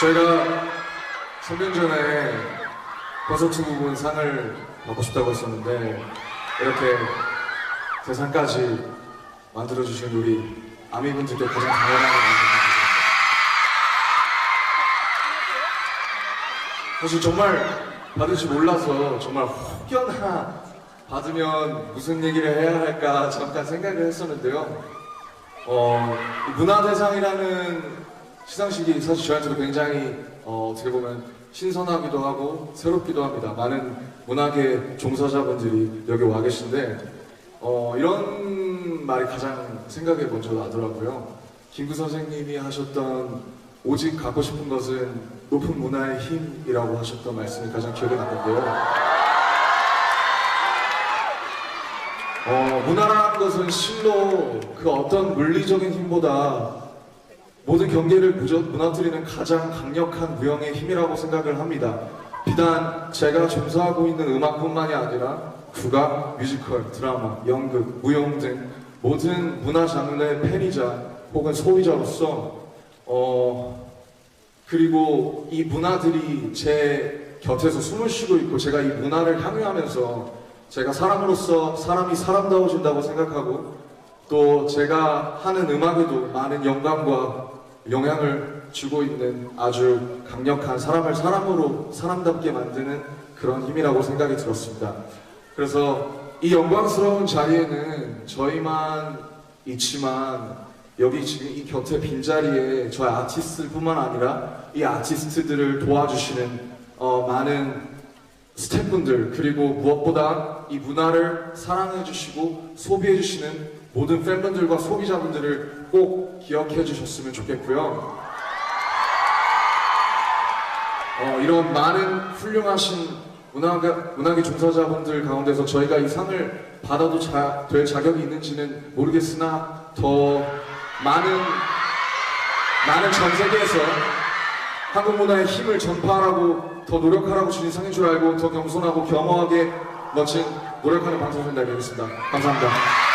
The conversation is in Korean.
저희가 3년 전에 콘서트 부분 상을 받고 싶다고 했었는데 이렇게 대상까지 만들어주신 우리 아미분들께 가장 당연한 감사드립니다. 사실 정말 받을지 몰라서 정말 혹여나 받으면 무슨 얘기를 해야 할까 잠깐 생각을 했었는데요. 어, 이 문화대상이라는 시상식이 사실 저한테도 굉장히 어, 어떻게 보면 신선하기도 하고 새롭기도 합니다. 많은 문화계 종사자분들이 여기 와 계신데 어, 이런 말이 가장 생각에 먼저 나더라고요. 김구 선생님이 하셨던 오직 갖고 싶은 것은 높은 문화의 힘이라고 하셨던 말씀이 가장 기억에 남는데요. 어, 문화라는 것은 실로 그 어떤 물리적인 힘보다 모든 경계를 무너뜨리는 가장 강력한 무형의 힘이라고 생각을 합니다. 비단 제가 종사하고 있는 음악뿐만이 아니라 국악, 뮤지컬, 드라마, 연극, 무용 등 모든 문화 장르의 팬이자 혹은 소비자로서 어 그리고 이 문화들이 제 곁에서 숨을 쉬고 있고 제가 이 문화를 향유하면서 제가 사람으로서 사람이 사람다워진다고 생각하고 또 제가 하는 음악에도 많은 영감과 영향을 주고 있는 아주 강력한 사람을 사람으로 사람답게 만드는 그런 힘이라고 생각이 들었습니다. 그래서 이 영광스러운 자리에는 저희만 있지만 여기 지금 이 곁에 빈자리에 저희 아티스트뿐만 아니라 이 아티스트들을 도와주시는 어, 많은 스태프분들 그리고 무엇보다 이 문화를 사랑해 주시고 소비해 주시는 모든 팬분들과 소비자분들을 꼭 기억해 주셨으면 좋겠고요. 어, 이런 많은 훌륭하신 문화가, 문화계 종사자분들 가운데서 저희가 이 상을 받아도 자, 될 자격이 있는지는 모르겠으나 더 많은 많은 전 세계에서 한국 문화의 힘을 전파하라고 더 노력하라고 주신 상인 줄 알고 더 겸손하고 겸허하게 멋진 노력하는 방송인 되겠습니다. 감사합니다.